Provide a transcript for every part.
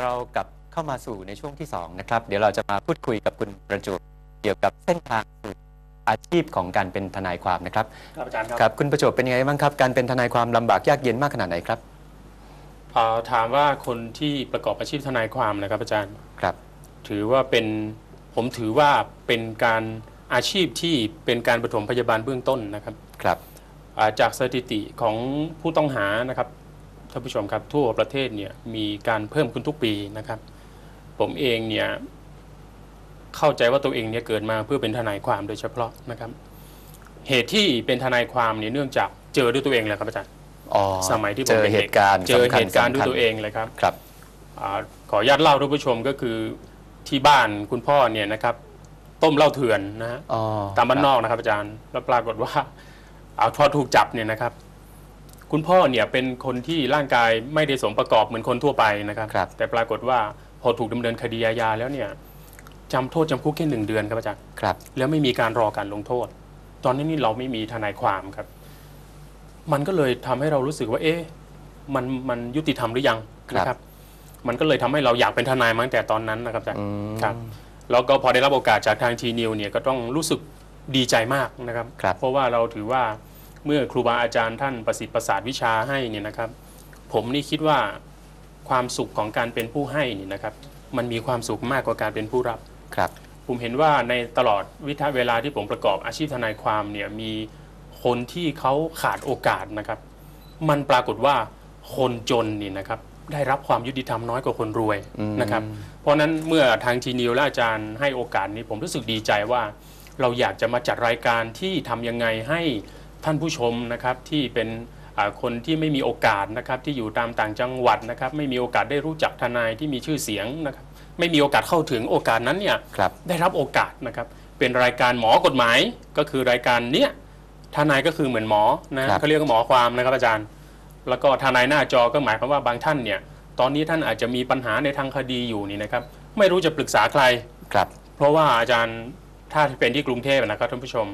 เรากลับเข้ามาสู่ในช่วงที่ 2 นะครับ เดี๋ยวเราจะมาพูดคุยกับคุณประจวบเกี่ยวกับเส้นทางสู่อาชีพของการเป็นทนายความนะครับครับอาจารย์ครับครับคุณประจวบเป็นยังไงบ้างครับการเป็นทนายความลำบากยากเย็นมากขนาดไหนครับเอ่อถามว่าคนที่ประกอบอาชีพทนายความนะครับอาจารย์ ครับถือว่าเป็นผมถือว่าเป็นการอาชีพที่เป็นการปฐมพยาบาลเบื้องต้นนะครับครับ อ่าจากสถิติของผู้ต้องหานะครับ ท่านผู้ชมครับทั่วประเทศเนี่ยมีการเพิ่มขึ้นทุกปีนะครับ ผมเองเนี่ยเข้าใจว่าตัวเองเนี่ยเกิดมาเพื่อเป็นทนายความโดยเฉพาะนะครับ เหตุที่เป็นทนายความเนี่ยเนื่องจากเจอด้วยตัวเองแหละครับอาจารย์อ๋อสมัยที่ผมเจอเป็นเหด็กตุการณ์เจอสำคัญเหตุการณ์ด้วยสำคัญตัวเองเลยครับครับอาขออนุญาตเล่าท่านผู้ชมก็คือที่บ้านคุณพ่อเนี่ยนะครับ ต้มเหล้าเถื่อนนะฮะอ๋อตามบ้านนอกนะครับอาจารย์แล้วปรากฏว่าเอาพอถูกจับเนี่ยนะครับ คุณพ่อเนี่ยเป็นคนที่ร่างกายไม่ได้สมประกอบเหมือนคนทั่วไปนะครับ ครับ แต่ปรากฏว่าพอถูกดำเนินคดีอาญาแล้วเนี่ยจำโทษจำคุกแค่หนึ่งเดือนครับอาจารย์ ครับ แล้วไม่มีการรอการลงโทษ ตอนนี้นี่เราไม่มีทนายความครับ มันก็เลยทำให้เรารู้สึกว่า เอ๊ะ มันมันยุติธรรมหรือยังครับ นะครับ มันก็เลยทำให้เราอยากเป็นทนายมาตั้งแต่ตอนนั้นนะครับอาจารย์ อืมครับ แล้วก็พอได้รับโอกาสจากทางทีนิวเนี่ยก็ต้องรู้สึกดีใจมากนะครับ ครับ เพราะว่าเราถือว่า เมื่อครูบาอาจารย์ท่านประสิทธิ์ประสาทวิชาให้เนี่ยนะครับ ผมนี่คิดว่าความสุขของการเป็นผู้ให้นี่นะครับมันมีความสุขมากกว่าการเป็นผู้รับครับ ผมเห็นว่าในตลอดวิทยาเวลาที่ผมประกอบอาชีพทนายความเนี่ยมีคนที่เขาขาดโอกาสนะครับ มันปรากฏว่าคนจนนี่นะครับได้รับความยุติธรรมน้อยกว่าคนรวยอืมนะครับ เพราะฉะนั้นเมื่อทางทีนิวและอาจารย์ให้โอกาสนี้ผมรู้สึกดีใจว่า เราอยากจะมาจัดรายการที่ทำยังไงให้ ท่านผู้ชมนะครับที่เป็นอ่าคนที่ไม่มีโอกาสนะครับที่อยู่ตามต่างจังหวัดนะครับไม่มีโอกาสได้รู้จักทนายที่มีชื่อเสียงนะครับไม่มีโอกาสเข้าถึงโอกาสนั้นเนี่ยครับได้รับโอกาสนะครับเป็นรายการหมอกฎหมายก็คือรายการเนี้ยทนายก็คือเหมือนหมอนะครับเขาเรียกว่าหมอความนะครับอาจารย์ แล้วก็ทนายหน้าจอก็หมายความว่าบางท่านเนี่ยตอนนี้ท่านอาจจะมีปัญหาในทางคดีอยู่นี่นะครับไม่รู้จะปรึกษาใครครับ เพราะว่าอาจารย์ถ้าเป็นที่กรุงเทพนะครับท่านผู้ชม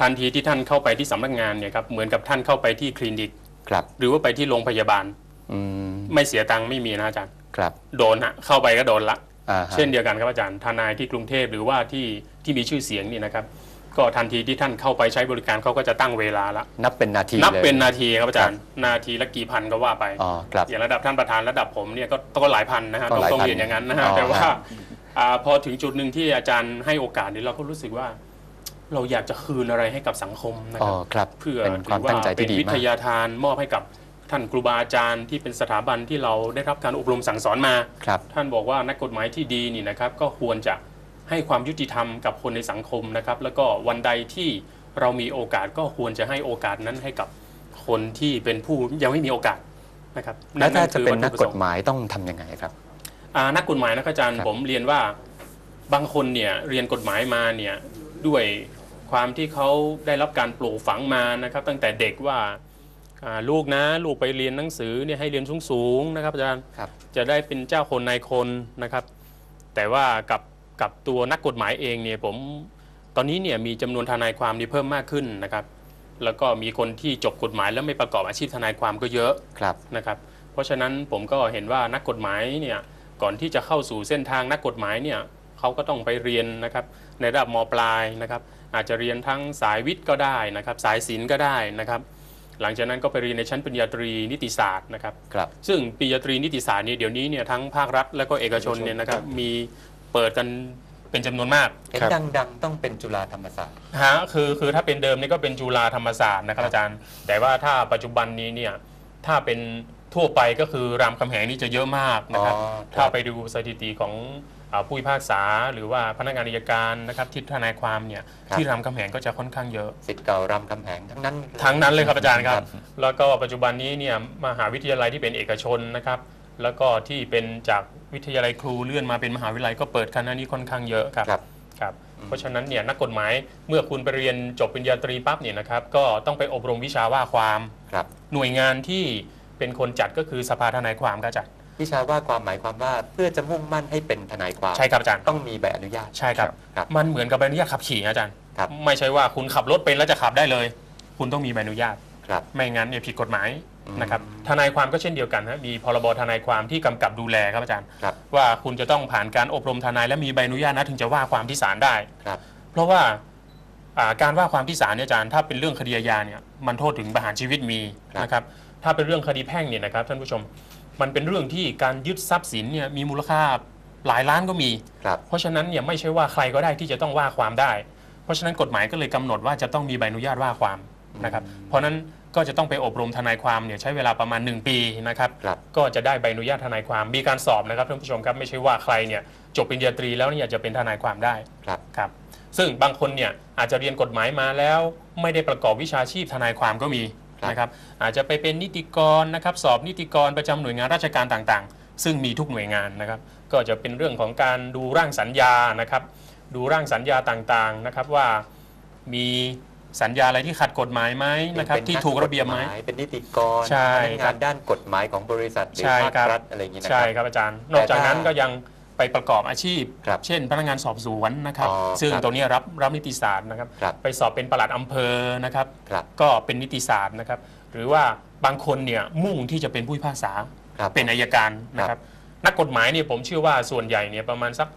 ทันทีที่ท่านเข้าไปที่สำนักงานเนี่ยครับเหมือนกับท่านเข้าไปที่คลินิก ครับหรือว่าไปที่โรงพยาบาล อืมไม่เสียตังค์ไม่มีนะอาจารย์ ครับโดนฮะเข้าไปก็โดนละ อ่าฮะเช่นเดียวกันครับอาจารย์ทนายที่กรุงเทพหรือว่าที่ที่มีชื่อเสียงนี่นะครับ ก็ทันทีที่ท่านเข้าไปใช้บริการเขาก็จะตั้งเวลาละ นับเป็นนาทีนับลย เป็นนาทีครับอาจารย์ นาทีละกี่พันก็ว่าไป อ๋อครับ อย่างระดับท่านประธานระดับผมเนี่ยก็ก็หลายพันนะฮะก็ต้องหลายต้องพันเรียนอย่างนั้นนะฮะอ๋อแต่ว่าฮะอ่าพอถึงจุดหนึ่งที่อาจารย์ให้โอกาสเนี่ยเราก็รู้สึกว่า เราอยากจะคืนอะไรให้กับสังคมนะอ๋คอรับครับเพื่อเป็นความถือตั้งใจเป็ที่นดีวิมาทกยาทานมอบให้กับท่านครูบาอาจารย์ที่เป็นสถาบันที่เราได้รับการอบรมสั่งสอนมาครับท่านบอกว่านักกฎหมายที่ดีนี่นะครับก็ควรจะให้ความยุติธรรมกับคนในสังคมนะครับ แล้วก็วันใดที่เรามีโอกาสก็ควรจะให้โอกาสนั้นให้กับคนที่เป็นผู้ยังไม่มีโอกาสนะครับแล้วถ้าจะเป็นนักวัตถุปกรฎสงค์หมายต้องทำยังไงครับอ่านักกฎหมายนะครับอาจารย์ครับผมเรียนว่าบางคนเนี่ยเรียนกฎหมายมาเนี่ยด้วย ความที่เขาได้รับการปลูกฝังมานะครับ ตั้งแต่เด็กว่าอ่าลูกนะลูกไปเรียนหนังสือเนี่ยให้เรียนสูงๆนะครับอาจารย์ครับจะได้เป็นเจ้าคนนายคนนะครับ แต่ว่ากับกับตัวนักกฎหมายเองเนี่ยผมตอนนี้เนี่ยมีจำนวนทนายความนี่เพิ่มมากขึ้นนะครับ แล้วก็มีคนที่จบกฎหมายแล้วไม่ประกอบอาชีพทนายความก็เยอะครับนะครับ เพราะฉะนั้นผมก็เห็นว่านักกฎหมายเนี่ยก่อนที่จะเข้าสู่เส้นทางนักกฎหมายเนี่ย เขาก็ต้องไปเรียนนะครับในระดับมปลายนะครับอาจจะเรียนทั้งสายวิทย์ก็ได้นะครับสายศิลป์ก็ได้นะครับหลังจากนั้นก็ไปเรียนในชั้นปริญญาตรีนิติศาสตร์นะครับครับ ซึ่งปริญญาตรีนิติศาสตร์เนี่ยเดี๋ยวนี้เนี่ยทั้งภาครัฐและก็เอกชนเนี่ยนะครับมีเปิดกันเป็นจำนวนมากเห็นดังๆ ต้องเป็นจุฬาธรรมศาสตร์ฮะคือคือถ้าเป็นเดิมนี่ก็เป็นจุฬาธรรมศาสตร์นะครับอาจารย์ แต่ว่าถ้าปัจจุบันนี้เนี่ยถ้าเป็นทั่วไปก็คือรามคำแหงนี่จะเยอะมากนะครับอ๋อครับถ้าไปดูสถิติของอ่า ผู้พิพากษา หรือว่าพนักงานอัยการนะครับที่ทนายความเนี่ยที่รามคำแหงก็จะค่อนข้างเยอะสิทธิ์เก่ารามคำแหงทั้งนั้นทั้งนั้นเลยครับอาจารย์ครับ แล้วก็ปัจจุบันนี้เนี่ยมหาวิทยาลัยที่เป็นเอกชนนะครับแล้วก็ที่เป็นจากวิทยาลัยครูเลื่อนมาเป็นมหาวิทยาลัยก็เปิดคณะนี้ค่อนข้างเยอะครับครับครับเพราะฉะนั้นเนี่ยนักกฎหมายเมื่อคุณไปเรียนจบปริญญาตรีปั๊บเนี่ยนะครับก็ต้องไปอบรมวิชาว่าความครับหน่วยงานที่เป็นคนจัดก็คือสภาทนายความก็จัด วิชาว่าความหมายความว่าเพื่อจะมุ่งมั่นให้เป็นทนายความใช่ครับอาจารย์ต้องมีใบอนุญาต ใช่ครับ ครับ มันเหมือนกับใบอนุญาตขับขี่นะอาจารย์ครับ ไม่ใช่ว่าคุณขับรถเป็นแล้วจะขับได้เลย คุณต้องมีใบอนุญาต ครับ ไม่งั้นเนี่ยผิดกฎหมายนะครับทนายความก็เช่นเดียวกันฮะมีพรบทนายความที่กำกับดูแลครับอาจารย์ ครับ ว่าคุณจะต้องผ่านการอบรมทนายและมีใบอนุญาตนะถึงจะว่าความที่ศาลได้ ครับ เพราะว่าอ่าการว่าความที่ศาลเนี่ยอาจารย์ถ้าเป็นเรื่องคดีอาญาเนี่ยมันโทษถึงประหารชีวิตมีครับ นะครับถ้าเป็นเรื่องคดีแพ่งเนี่ยนะครับท่านผู้ชม มันเป็นเรื่องที่การยึดทรัพย์สินเนี่ยมีมูลค่าหลายล้านก็มี ครับ เพราะฉะนั้นเนี่ยไม่ใช่ว่าใครก็ได้ที่จะต้องว่าความได้ เพราะฉะนั้นกฎหมายก็เลยกำหนดว่าจะต้องมีใบอนุญาตว่าความนะครับ เพราะฉะนั้นก็จะต้องไปอบรมทนายความเนี่ยใช้เวลาประมาณ 1 ปีนะครับครับ ก็จะได้ใบอนุญาตทนายความมีการสอบนะครับท่านผู้ชมครับไม่ใช่ว่าใครเนี่ยจบปริญญาตรีแล้วเนี่ยจะเป็นทนายความได้ ครับ ครับซึ่งบางคนเนี่ยอาจจะเรียนกฎหมายมาแล้ว ไม่ได้ประกอบวิชาชีพทนายความก็มีครับ นะครับอาจจะไปเป็นนิติกรนะครับสอบนิติกรประจำหน่วยงานราชการต่างๆ ซึ่งมีทุกหน่วยงานนะครับ ก็จะเป็นเรื่องของการดูร่างสัญญานะครับดูร่างสัญญาต่างๆนะครับว่ามีสัญญาอะไรที่ขัดกฎหมายไหมนะครับเป็นที่นัถูกระเบียบไหมกฎายเป็นนิติกรใช่พนักครังาบนด้านกฎหมายของบริษัทหรือใช่ภาคครับรัฐอะไรอย่างนี้นะคใช่รับครับอาจารย์ นอกจากนั้นแต่ถ้าก็ยัง ไปประกอบอาชีพ ครับเช่น พนักงานสอบสวนนะครับ อ๋อซึ่งครับตรงนี้รับรับนิติศาสตร์นะครับ ครับ ไปสอบเป็นปลัดอำเภอนะครับ ครับ ก็เป็นนิติศาสตร์นะครับ หรือว่าบางคนเนี่ยมุ่งที่จะเป็นผู้พิพากษา ครับ เป็นอายการนะคครัรับบนักกฎหมายเนี่ยผมเชื่อว่าส่วนใหญ่เนี่ยประมาณสัก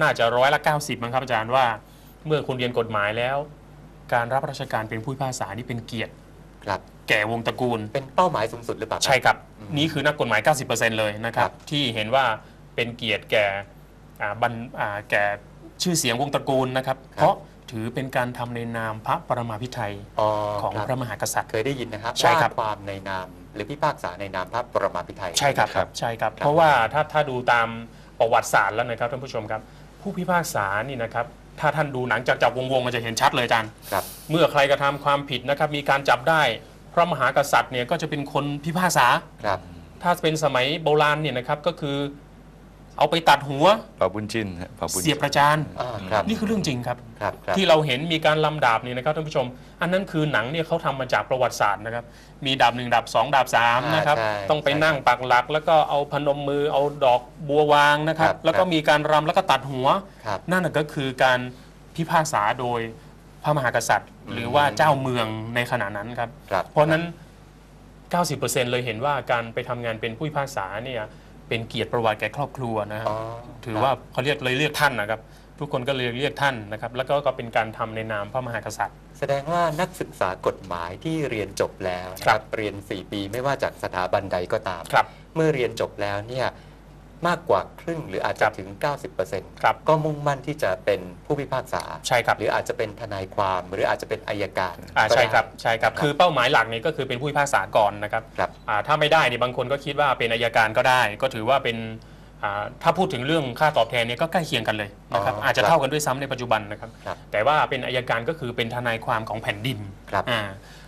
น่าจะร้อยละ 90มั้งครับอาจารย์ว่า เมื่อคุณเรียนกฎหมายแล้ว การรับราชการเป็นผู้พิพากษานี่เป็นเกียรติ ครับ แก่วงตระกูล เป็นเป้าหมายสูงสุดหรือเปล่า ใช่ครับ อืมนี่คือนักกฎหมาย 90%เลยนะครัครับบที่เห็นว่า เป็นเกียรติแก่อ่าบรรอ่าแก่ชื่อเสียงวงตระกูลนะครับ เพราะถือเป็นการทำในนามพระปรมาภิไธยอ๋อของครับพระมหากษัตริย์เคยได้ยินนะครับใช่ครับว่าความในนาม หรือพิพากษาในนามพระปรมาภิไธยใช่ครับครับใช่ครับครับ เพราะว่าถ้าถ้าดูตามประวัติศาสตร์แล้วนะครับท่านผู้ชมครับ ผู้พิพากษานี่นะครับถ้าท่านดูหนังจากจากวงวงๆมันจะเห็นชัดเลยอาจารย์ครับเมื่อใครกระทำความผิดนะครับมีการจับได้ พระมหากษัตริย์เนี่ยก็จะเป็นคนพิพากษาครับถ้าเป็นสมัยโบราณเนี่ยนะครับก็คือ เอาไปตัดหัวปาบุญจินฮะปาบุญเสียบประจาน อ่าครับนี่คือเรื่องจริงครับ ครับครับ ที่เราเห็นมีการลำดาบนี่นะครับท่านผู้ชม อันนั้นคือหนังเนี่ยเขาทำมาจากประวัติศาสตร์นะครับ มีดาบหนึ่งดาบสองดาบสามอ่านนะครับ ใช่ต้องไปใช่นั่งปักหลัก แล้วก็เอาพนมมือเอาดอกบัววางนะครับ ครับแล้วก็ครับมีการรำแล้วก็ตัดหัว ครับ นั่นนะก็คือการพิพากษาโดยพระมหากษัตริย์ หรือว่าเจ้าเมืองในขณะนั้นครับ ครับ เพราะฉะนั้น 90%เลยเห็นว่าการไปทำงานเป็นผู้พิพากษาเนี่ย เป็นเกียรติประวัติแก่ครอบครัวนะครับอ๋อ ถือว่าเขาเรียกเลยเรียกท่านนะครับ ทุกคนก็เลยเรียกท่านนะครับ แล้วก็ก็เป็นการทำในนามพระมหากษัตริย์ แสดงว่านักศึกษากฎหมายที่เรียนจบแล้วนะคครัรับบเรียน 4 ปีไม่ว่าจากสถาบันใดก็ตาม ครับ เมื่อเรียนจบแล้วเนี่ย มากกว่าครึ่งหรืออาจคจะรับถึง 90%ครับก็มุ่งมั่นที่จะเป็นผู้พิพากษาใช่ครับหรืออาจจะเป็นทนายความหรืออาจจะเป็นอายการอ่าก็ใช่ได้ครับใช่ครับครับคือเป้าหมายหลักนี่ก็คือเป็นผู้พิพากษาก่อนนะครับครับอ่าถ้าไม่ได้เนี่ยบางคนก็คิดว่าเป็นอายการก็ได้ ก็ถือว่าเป็นอ่าถ้าพูดถึงเรื่องค่าตอบแทนเนี่ยก็ใกล้เคียงกันเลยนะครับอ๋ออาจจะครับเท่ากันด้วยซ้ำในปัจจุบันนะครับครับ แต่ว่าเป็นอายการก็คือเป็นทนายความของแผ่นดินครับอ่า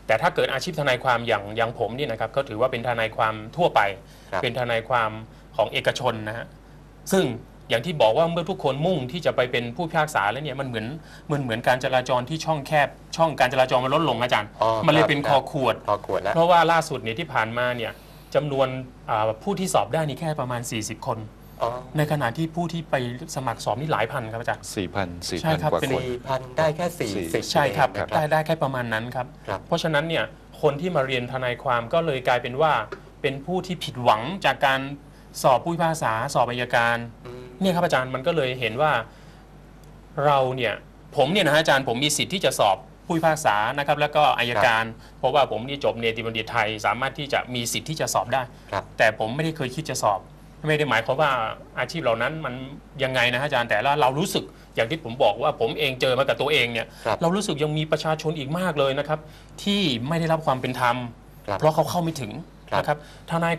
แต่ถ้าเกิดอาชีพทนายความอย่างอย่างผมนี่นะครับก็ถือว่าเป็นทนายความทั่วไปครับเป็นทนายความ ของเอกชนนะฮะซึ่งอย่างที่บอกว่าเมื่อทุกคนมุ่งที่จะไปเป็นผู้พิพากษาแล้วเนี่ยมันเหมือนมันเหมือนการจราจรที่ช่องแคบ ช่องการจราจรมันลดลงอาจารย์ อ๋อมันเลยครับเป็นคครับอขวด พอขวดแล้ว เพราะว่าล่าสุดเนี่ยที่ผ่านมาเนี่ยจำนวนอ่าผู้ที่สอบได้นี่แค่ประมาณ 40 คน อ๋อในขณะที่ผู้ที่ไปสมัครสอบนี่หลายพันครับอาจารย์ สี่พันสี่ใช่พันครับ กว่าเป็นคน สี่พันได้แค่สี่สิบใช่ครับเองนะ ได้ได้แค่ประมาณนั้นครับ ครับ เพราะฉะนั้นเนี่ยคนที่มาเรียนทนายความก็เลยกลายเป็นว่าเป็นผู้ที่ผิดหวังจากการ สอบผู้พิพากษาสอบอัยการอืมเนี่ยครับอาจารย์มันก็เลยเห็นว่าเราเนี่ยผมเนี่ยนะฮะอาจารย์ผมมีสิทธิ์ที่จะสอบผู้พิพากษานะครับแล้วก็อายการ เพราะว่าผมนี่จบเนติบัณฑิตไทย สามารถที่จะมีสิทธิ์ที่จะสอบได้ครับแต่ผมไม่ได้เคยคิดจะสอบ ไม่ได้หมายความว่าอาชีพเหล่านั้นมันยังไงนะฮะอาจารย์แต่ละเรารู้สึกอย่างที่ผมบอกว่าผมเองเจอมากับตัวเองเนี่ยครับเรารู้สึกยังมีประชาชนอีกมากเลยนะครับ ที่ไม่ได้รับความเป็นธรรมครับเพราะเขาเข้าไม่ถึงครับนะครับทนาย